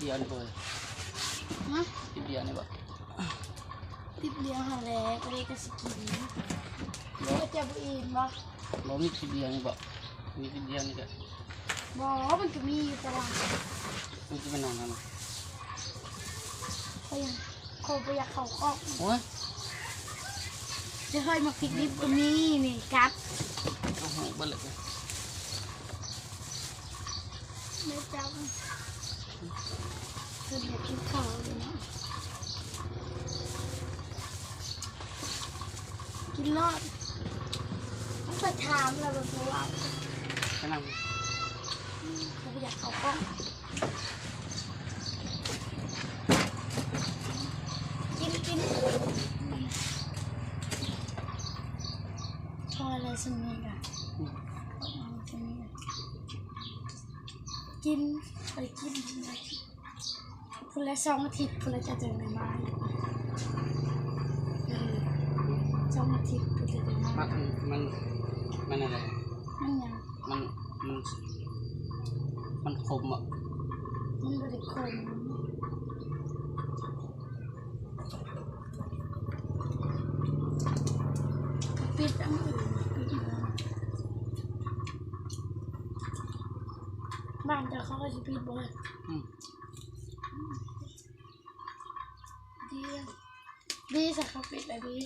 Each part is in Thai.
เดียวนี่เบยฮะคลิปเดียวนี่บ่ติดเดียวหาแล้วก็ได้ก็สกินก็จะบุอินบ่บ่มีคลิปเดียวนี่บ่มีคลิปเดียวนี่ก็บ่มันก็มีอยู่ตลาดมันจะเป็นนอนนั่นเขายังเขาบ่อยากเข้ากล้องโอ้ยจะค่อยมาพริกดิบก็มีนี่กัดเอาหูเบิ่เลยไม่จับ คืออยากกินข้าวเลยนะกินรอดต้องไปถามเราแบบว่าไปนั่งเขาบ่อยากเขากล้องกินกินพออะไรสมิงอะ อืม เอาสมิงอะ กินไปกินพุ่นละสองอาทิตย์พุ่นละจะเจอในบ้านเออสองอาทิตย์พุ่นจะเจอในมับ้านนมันมันอะไรมันยังมันมันมันคมอะมันบริคมปิดอันอื่นปิดเลย บ้านเจ้าเขาก็จะปิดบ่อยอืมดีอะดีสักเขาปิดเลยดี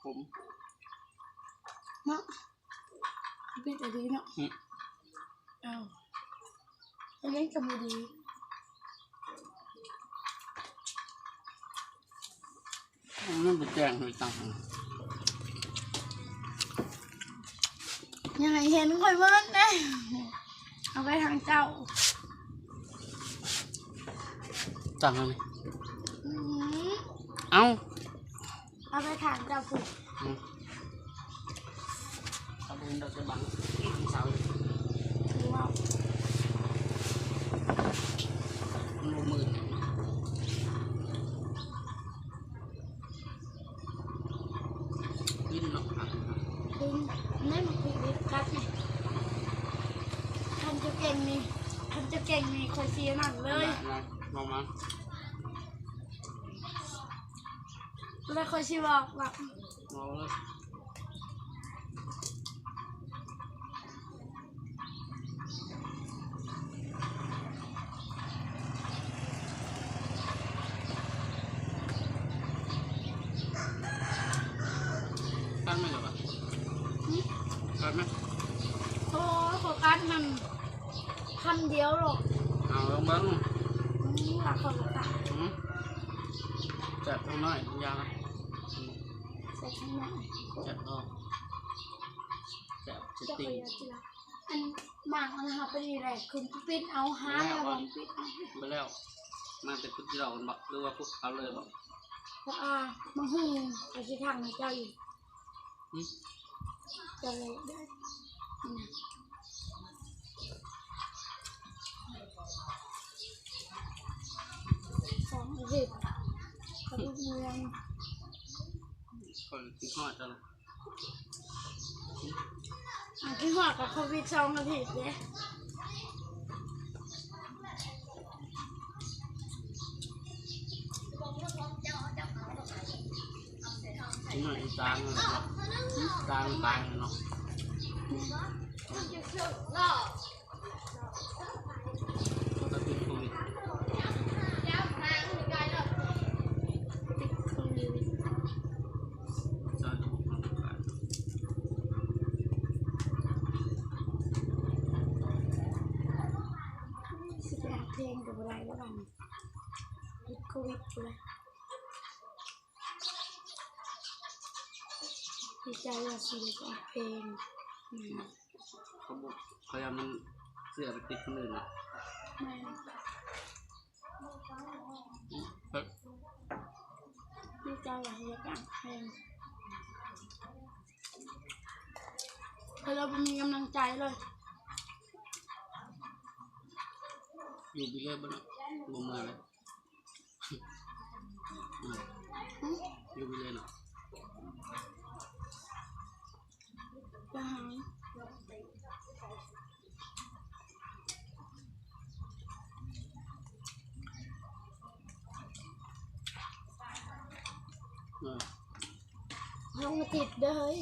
คมเนาะปิดเลยดีเนาะอืมเอาไปเล่นกับมือดีมันบ่แจ้งให้ตังค์ ยังไงเห็นคอยเบิ้งนะเอาไปทางเจ้าตังค์อะไรอืมเอ้าเอาไปทางเจ้าผูกอืมเอาบุญเราจะบังเสาหรือว่ามันบ่มืดกินเนาะครับ คุณไม่มาคุยกับกัดไงทำจะ เก่งนี่ทำจะเก่งนี่คอยเสียหนังเลยมาลองมาแล้วคอยชีบอกว่าลองเลย กันไหมเหรอวะกันไหม โอ้โฟกัสมันคำเดียวหรอกเอาลองเบิ้งอืมรักคนละอืมจับตรงน้อยยาวอืมใส่ข้างในจับออกจับสจะไปติงเอาทีละอันหมากมันหาไปดีแหละคุณปิดเอาหาแล้วผมปิดเอาไปแล้ว มาแต่พุทธเราบอกหรือว่าพุทธเอาเลยบอกเพราะอามาหูไปที่ทางในเจ้าอยู่อืมจะเลยได้นะสองอาทิตย์กระดูกเมือง คนที่หอดจะละอันที่หัวกับโควิดสองอาทิตย์เนี่ยที่หน่อยตางเลยเนาะตางตางเนาะก็ติดโควิด ติดโควิด จอยถูกมาประกาศ สิไปอัดเพลงกับอะไรแล้วกันติดโค วิดเลยดีใจว่าสิไปอัดเพลงเขาบอกพยายามมันเสื้อไปติดคนอื่นเนะแม่ดีใจว่าสิไปอัดเพลงเพราะเราไม่มีกำลังใจเลยอยู่ไปเรื่อยบ้านเนาะลงมาเลย อยู่ไปเลยเหระลงมาติดเด้อเฮ้ย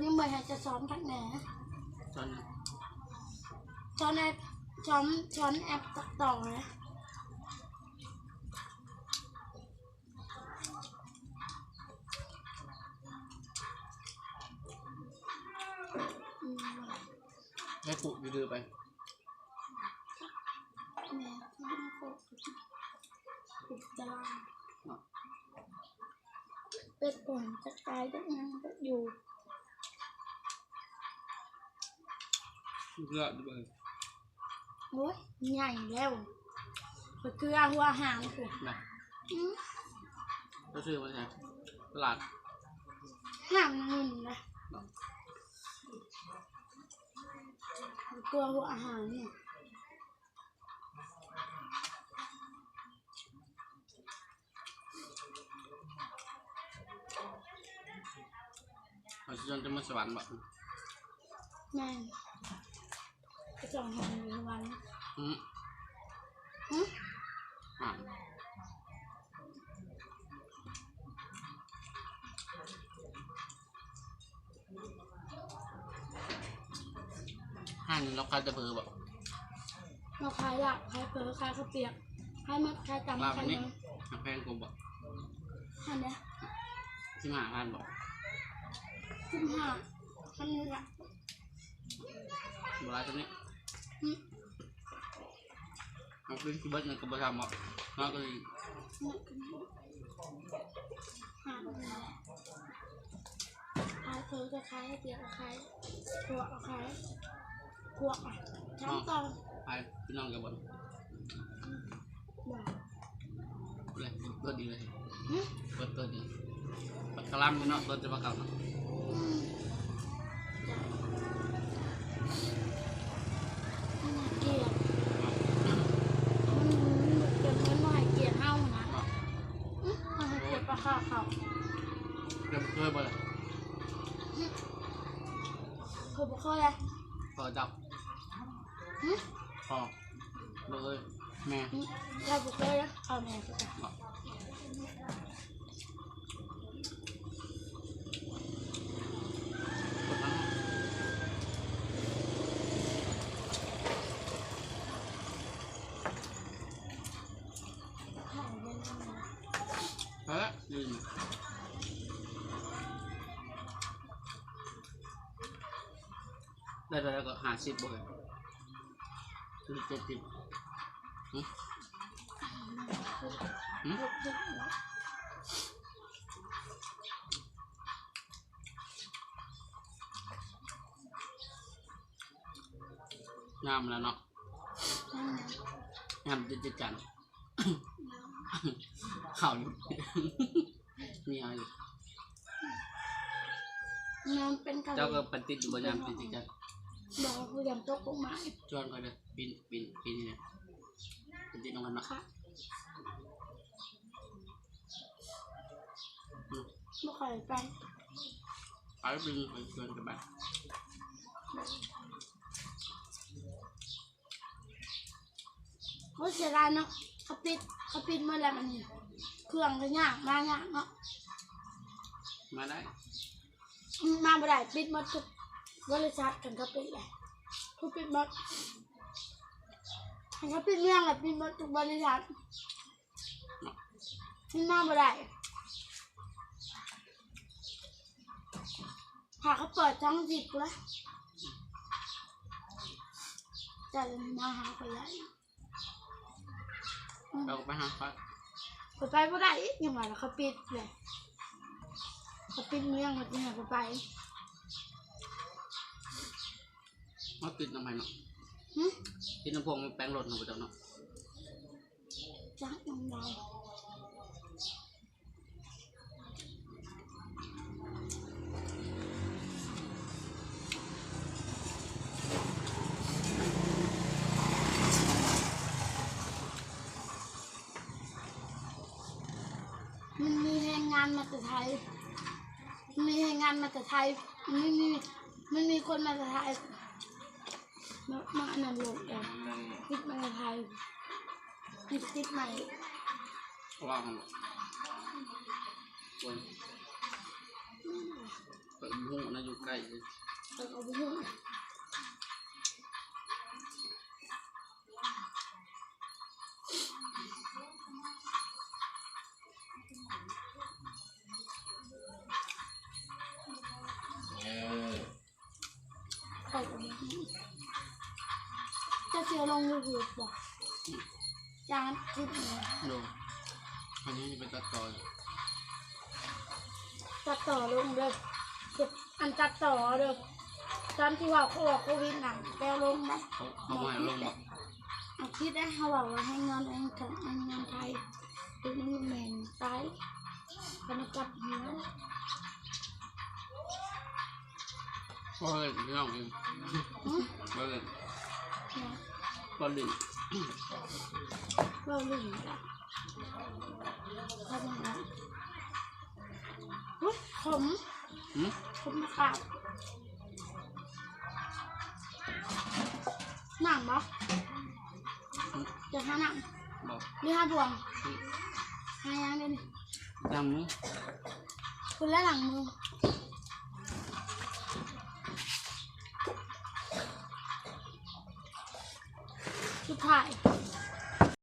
นี่เมือนจะซ้อมกักแหน ตอนนั้น ช้อนแอปช้อนช้อนแอปตัดต่อนะอืมให้ปุกดื้อๆไปแม่ที่เป็นโคกปุกตารางเป็ดป่นจะตายได้ยังก็อยู่เลือดด้วย โอ้ยใหญ่แล้วไปเกลือหัวหางกูนะอืมก็ซื้อมาใช่ตลาดหางมันนุ่มนะไปเกลือหัวอาหารเนี่ยเราจะจนจะมาสวรรค์แบบแม่งไป ส่องหางในวันอืมอืมอ่าห้างเราคาจะเบอร์แบบเราขายอยากขายเผลอขายข้าวเปียกขายมัดขายลาตำบขาอัยนนี้เนื้อหักแพงกลมแบบอันเนี้ยที่มาหาพันบอกสิบห้าอันนี้ละโบราณตัวนี้อืม เอาขึ้นที่เบิร์ดเงินกับบริษัทบอกน้องก็เลยหาเลยขายเผลอก็ขายข้าวเปียกก็ขายพวกก็ขายพวกอะทั้งตอนไปพี่น้องกับบอลบอกเลยเปิดดีเลยหึเปิดตัวดีปัดกระลำพี่น้องตัวจะมาเก่าเนาะ อืม หึพอเลยแม่เราบอกเคยนะเอาแม่ไปจ้ะบอกกดทั้งหายไปแล้วนะเฮ้ยยืนได้ไปแล้วก็หาสิบบ่เลย คือเจ็ดสิบหึหึหกสิบแล้วงามแล้วเนาะนั่นไงงามจะจะจันข่าวอยู่มีอะไรอยู่น้ำเป็นกะหเจ้าก็รี่ปฏิดอยู่บนยามติดจัน บอกว่าผู้ยำตกลงมาจวนก็เลยปีนปีนปีนนี่เนี่ยปฏิดลงมาเนาะค่ะอืมไม่ค่อยไปไปปีนไปชวนกันไปเขาเสียดายเนาะเขาปิดเขาปิดเมื่อไรมันเนี่ยเครื่องก็ยากมากยากเนาะมาได้อืมมาบ่ได้ปิดหมดทุก บริษัทกันก็ปิดเลยทุกปิดหมดกันก็ปิดเรื่องเลยปิดหมดทุกบริษัทที่มาบ่ได้หาเขาเปิดทั้งสิบแล้วจะมาหาคนใหญ่เราก็ไปหาเขาไปไปบ่ได้อีกยังไงล่ะเขาปิดเลยเขาปิดเมืองมันจะหาไป ไปเขาติดน้ำมันเนาะหึติดน้ำพวงมันแปลงรถเนาะพระเจ้าเนาะจักน้ำลายมันมีแรงงานมาแต่ไทยมันมีแรงงานมาแต่ไทยมันมีมันมีคนมาแต่ไทย มามาอันนั้นลงกันในติดมาในไทยติดติดใหม่ว่างคนเปิดหูนะอยู่ใกล้เลยแต่เอาไปหุ้นเออเอาไปหุ้น จะเสียลงยูทูบบอกจานคลิปนี้ดูอันนี้จะเป็นตัดต่ออยู่ตัดต่อลงเลยเก็บอันตัดต่อเลยตอนที่ว่าเขาบอกโควิดหนังแปลลงไหมเขาเขาไม่ให้ลงหรอกเอาคิดได้เขาบอกว่าให้เงินเองกับเงินไทยดูนี่แมนตายกันกับหัวเพราะเลยพี่น้องเองอืมเพราะเลยเนี่ย ก็ดึงเราลืมละทำไงอุ้ยขมหืมขมขาดหนังปะจะหาหนังบอกมีห้าพวงหายังเลยนี่ดังนี้คุณและหลังมือ สุดท้าย